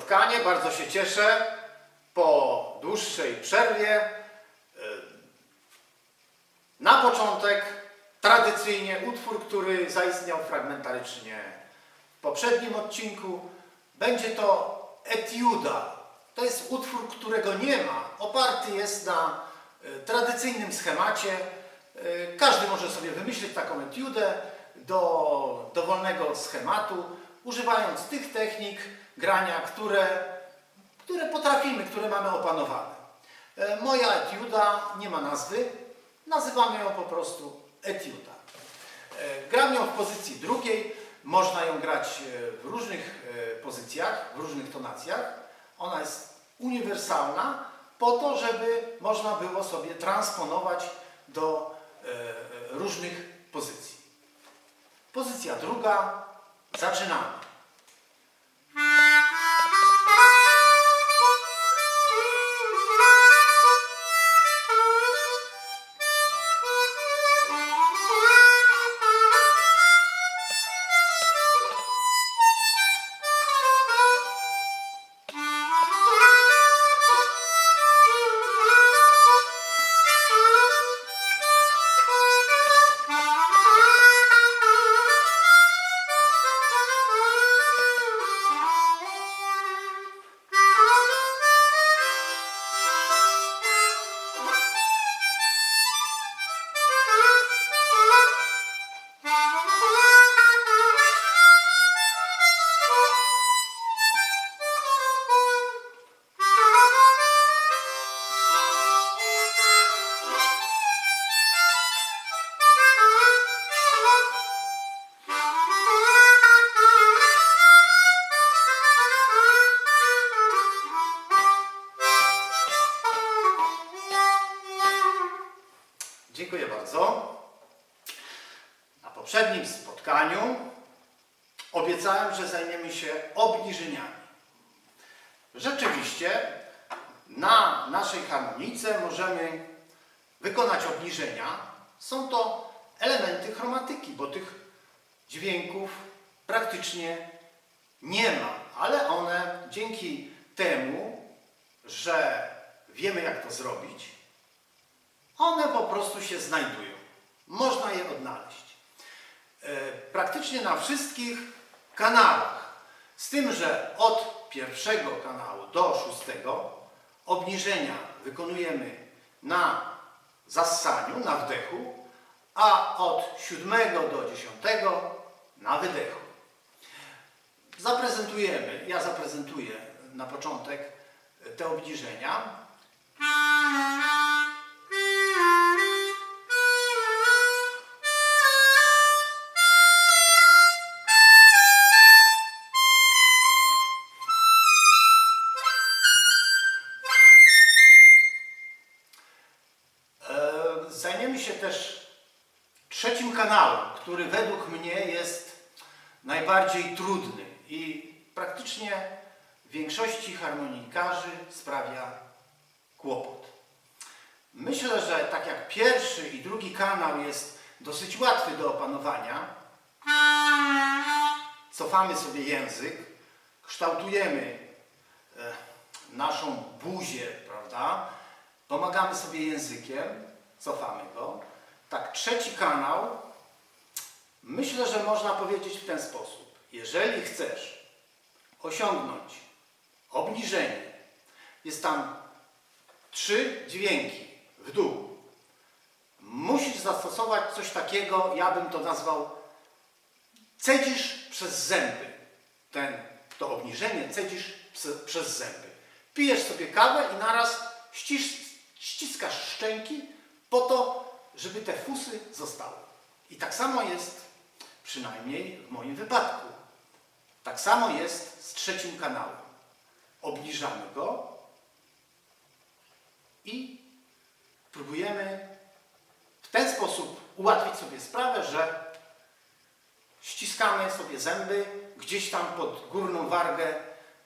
spotkanie, bardzo się cieszę. Po dłuższej przerwie. y, Na początek tradycyjnie utwór, który zaistniał fragmentarycznie w poprzednim odcinku. Będzie to etiuda. To jest utwór, którego nie ma. Oparty jest na y, tradycyjnym schemacie. Y, Każdy może sobie wymyślić taką etiudę do dowolnego schematu, używając tych technik grania, które, które potrafimy, które mamy opanowane. E, Moja etiuda nie ma nazwy, nazywamy ją po prostu etiuda. E, Gram ją w pozycji drugiej, można ją grać e, w różnych pozycjach, w różnych tonacjach. Ona jest uniwersalna po to, żeby można było sobie transponować do różnych pozycji. Pozycja druga, zaczynamy. Możemy wykonać obniżenia. Są to elementy chromatyki, bo tych dźwięków praktycznie nie ma, ale one dzięki temu, że wiemy jak to zrobić, one po prostu się znajdują. Można je odnaleźć. E, Praktycznie na wszystkich kanałach. Z tym, że od pierwszego kanału do szóstego obniżenia wykonujemy na zassaniu, na wdechu, a od siódmego do dziesiątego na wydechu. Zaprezentujemy, ja zaprezentuję na początek te obniżenia. Najbardziej trudny i praktycznie większości harmonikarzy sprawia kłopot. Myślę, że tak jak pierwszy i drugi kanał jest dosyć łatwy do opanowania, cofamy sobie język, kształtujemy e, naszą buzię, prawda? Pomagamy sobie językiem, cofamy go. Tak, trzeci kanał, myślę, że można powiedzieć w ten sposób. Jeżeli chcesz osiągnąć obniżenie, jest tam trzy dźwięki w dół. Musisz zastosować coś takiego, ja bym to nazwał cedzisz przez zęby. Ten, to obniżenie cedzisz prze- przez zęby. Pijesz sobie kawę i naraz ścisz, ściskasz szczęki po to, żeby te fusy zostały. I tak samo jest, przynajmniej w moim wypadku, tak samo jest z trzecim kanałem. Obniżamy go i próbujemy w ten sposób ułatwić sobie sprawę, że ściskamy sobie zęby, gdzieś tam pod górną wargę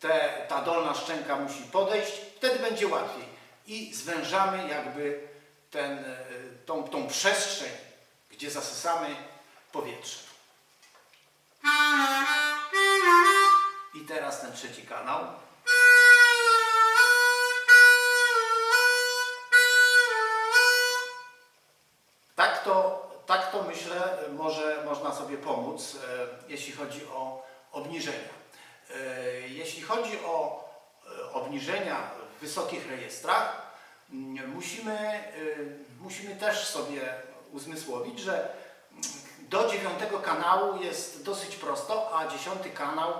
te, ta dolna szczęka musi podejść, wtedy będzie łatwiej. I zwężamy jakby ten, e, tą, tą przestrzeń, gdzie zasysamy powietrze. Kanał. Tak to, tak to myślę, może można sobie pomóc, e, jeśli chodzi o obniżenia. E, Jeśli chodzi o e, obniżenia w wysokich rejestrach, musimy, musimy też sobie uzmysłowić, że do dziewiątego kanału jest dosyć prosto, a dziesiąty kanał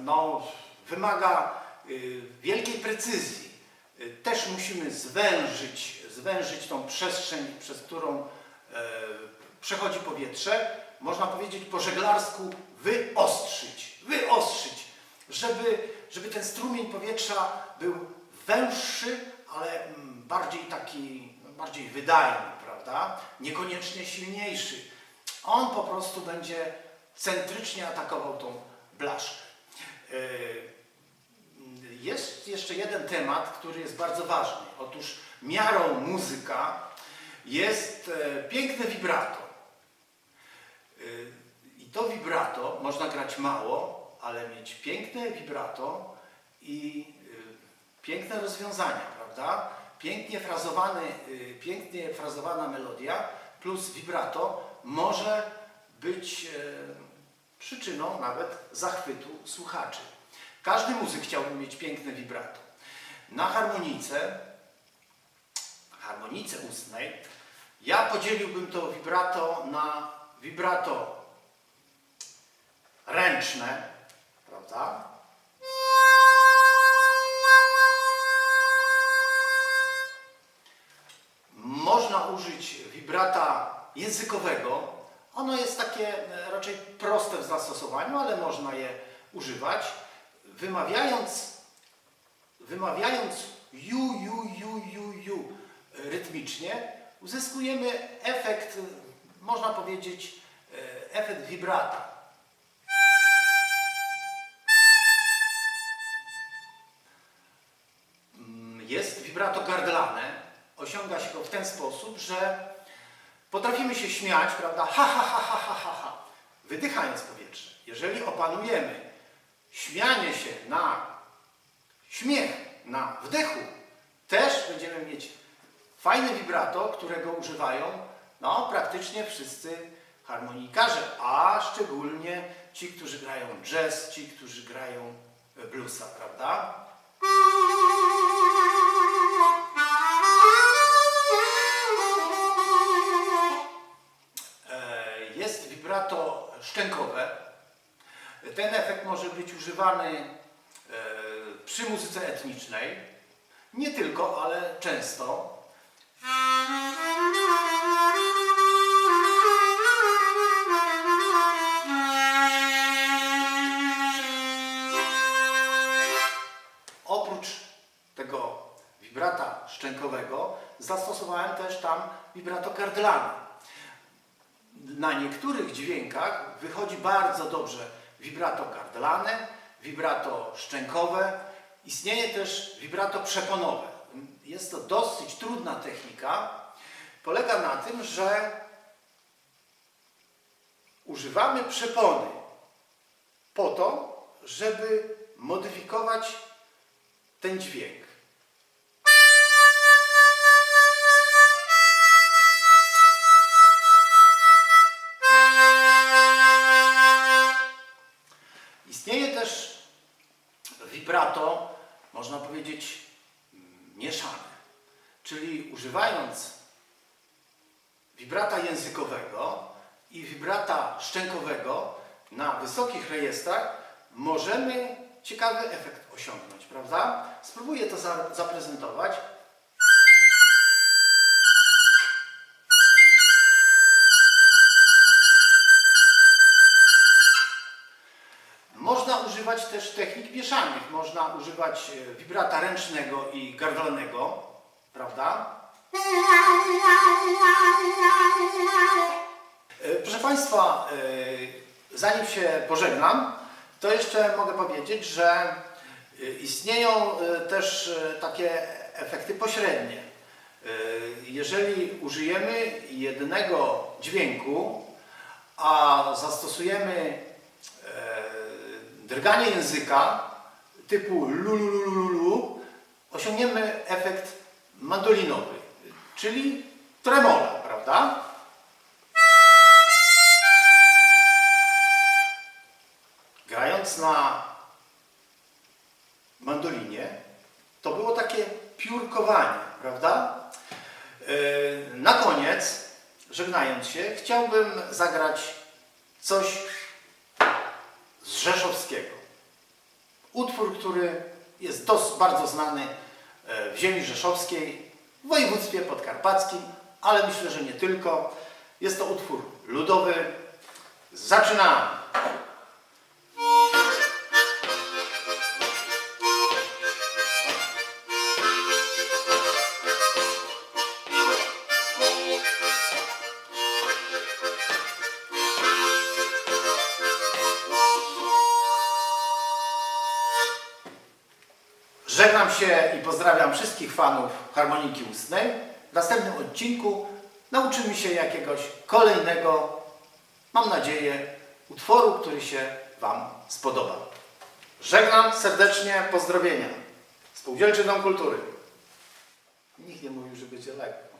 no, wymaga y, wielkiej precyzji. Y, Też musimy zwężyć, zwężyć tą przestrzeń, przez którą e, przechodzi powietrze. Można powiedzieć po żeglarsku wyostrzyć, wyostrzyć, żeby, żeby ten strumień powietrza był węższy, ale mm, bardziej taki, bardziej wydajny, prawda? Niekoniecznie silniejszy. On po prostu będzie centrycznie atakował tą blaszkę. Jest jeszcze jeden temat, który jest bardzo ważny. Otóż miarą muzyka jest e, piękne vibrato. Yy, I to vibrato można grać mało, ale mieć piękne vibrato i yy, piękne rozwiązania, prawda? Pięknie, frazowany, pięknie frazowana melodia plus vibrato może być e, przyczyną nawet zachwytu słuchaczy. Każdy muzyk chciałby mieć piękne vibrato. Na harmonice, harmonice ustnej, ja podzieliłbym to vibrato na vibrato ręczne, prawda? Można użyć vibrata językowego. Ono jest takie e, raczej proste w zastosowaniu, ale można je używać. Wymawiając, wymawiając ju, ju, ju, ju, ju rytmicznie, uzyskujemy efekt, można powiedzieć, e, efekt vibrata. Mm, Jest vibrato gardlane. Osiąga się go w ten sposób, że potrafimy się śmiać, prawda? Ha, ha, ha, ha, ha, ha. Wydychając powietrze. Jeżeli opanujemy śmianie się na śmiech, na wdechu, też będziemy mieć fajne vibrato, którego używają no, praktycznie wszyscy harmonikarze, a szczególnie ci, którzy grają jazz, ci, którzy grają bluesa, prawda? E, Jest vibrato szczękowe. Ten efekt może być używany e, przy muzyce etnicznej. Nie tylko, ale często. Oprócz tego vibrata szczękowego zastosowałem też tam vibrato kardylane. Na niektórych dźwiękach wychodzi bardzo dobrze vibrato kardylane, vibrato szczękowe. Istnieje też vibrato przeponowe. Jest to dosyć trudna technika. Polega na tym, że używamy przepony po to, żeby modyfikować ten dźwięk. Można powiedzieć, mieszane. Czyli używając wibrata językowego i wibrata szczękowego na wysokich rejestrach możemy ciekawy efekt osiągnąć, prawda? Spróbuję to za zaprezentować. Używać też technik mieszanych. Można używać e, wibrata ręcznego i gardlanego, prawda? E, Proszę Państwa, e, zanim się pożegnam, to jeszcze mogę powiedzieć, że istnieją też takie efekty pośrednie. Jeżeli użyjemy jednego dźwięku, a zastosujemy drganie języka, typu lululululu osiągniemy efekt mandolinowy, czyli tremola, prawda? Grając na mandolinie, to było takie piórkowanie, prawda? Yy, Na koniec, żegnając się, chciałbym zagrać coś z Rzeszowskiego. Utwór, który jest dos, bardzo znany e, w ziemi rzeszowskiej, w województwie podkarpackim, ale myślę, że nie tylko. Jest to utwór ludowy. Zaczynamy! Żegnam się i pozdrawiam wszystkich fanów harmoniki ustnej. W następnym odcinku nauczymy się jakiegoś kolejnego, mam nadzieję, utworu, który się Wam spodoba. Żegnam serdecznie, pozdrowienia. Spółdzielczy Dom Kultury. Nikt nie mówił, że będzie lekko.